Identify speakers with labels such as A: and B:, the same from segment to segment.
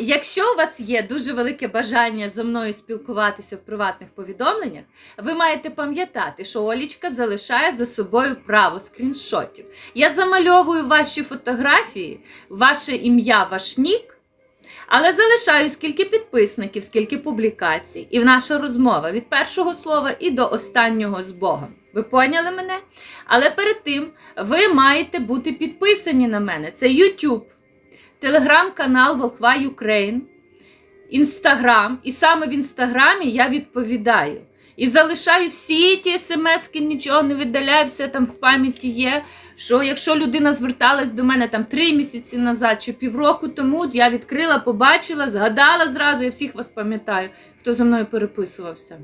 A: Якщо у вас є дуже велике бажання зі мною спілкуватися в приватних повідомленнях, ви маєте пам'ятати, що Олічка залишає за собою право скріншотів. Я замальовую ваші фотографії, ваше ім'я, ваш нік, але залишаю скільки підписників, скільки публікацій, і наша розмова від першого слова і до останнього з Богом. Ви поняли мене? Але перед тим ви маєте бути підписані на мене. Це YouTube телеграм-канал Волхва Юкрейн, Інстаграм. І саме в інстаграмі я відповідаю. І залишаю всі ті смски, нічого не видаляю, все там в пам'яті є. Що якщо людина зверталась до мене там три місяці назад чи півроку тому, я відкрила, побачила, згадала зразу, я всіх вас пам'ятаю, хто зі мною переписувався.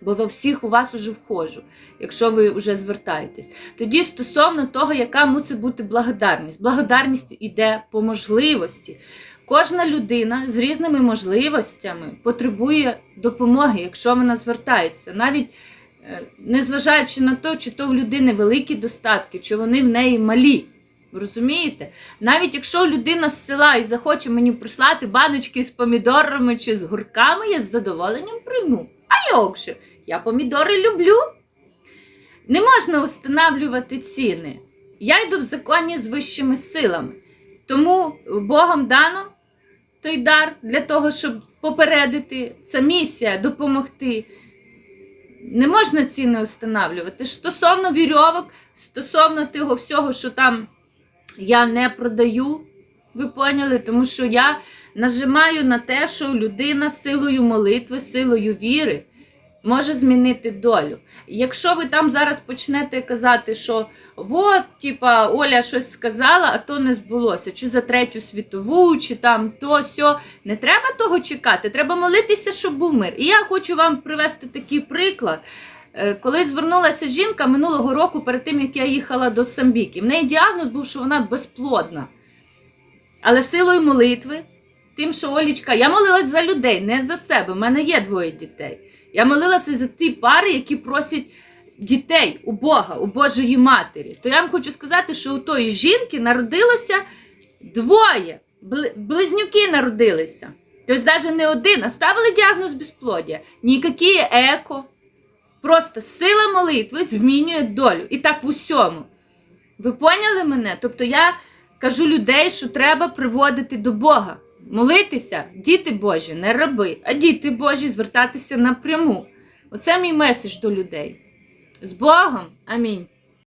A: Бо во всіх у вас уже входжу, якщо ви вже звертаєтесь. Тоді стосовно того, яка мусить бути благодарність. Благодарність іде по можливості. Кожна людина з різними можливостями потребує допомоги, якщо вона звертається. Навіть е, незважаючи на те, чи то в людини великі достатки, чи вони в неї малі. Розумієте? Навіть якщо людина з села і захоче мені прислати баночки з помідорами чи з гурками, я з задоволенням прийму. А як же? Я помідори люблю. Не можна встановлювати ціни. Я йду в законі з вищими силами. Тому Богом дано той дар для того, щоб попередити. Це місія допомогти. Не можна ціни встановлювати. Стосовно вірьовок, стосовно того всього, що там я не продаю, ви поняли, тому що я нажимаю на те, що людина силою молитви, силою віри може змінити долю. Якщо ви там зараз почнете казати, що от, типа, Оля щось сказала, а то не збулося, чи за третю світову, чи там то сьо, не треба того чекати, треба молитися, щоб був мир. І я хочу вам привести такий приклад. Е, Коли звернулася жінка минулого року, перед тим як я їхала до Самбіки, в неї діагноз був, що вона безплодна. Але силою молитви, тим, що Олічка, я молилась за людей, не за себе. У мене є двоє дітей. Я молилася за ті пари, які просять дітей у Бога, у Божої Матері. То я вам хочу сказати, що у тої жінки народилося двоє. Близнюки народилися. Тобто навіть не один, а ставили діагноз безплодя. Ніякі еко. Просто сила молитви змінює долю. І так в усьому. Ви поняли мене? Тобто я кажу людей, що треба приводити до Бога. Молитися, діти Божі, не раби, а діти Божі звертатися напряму. Оце мій меседж до людей. З Богом. Амінь.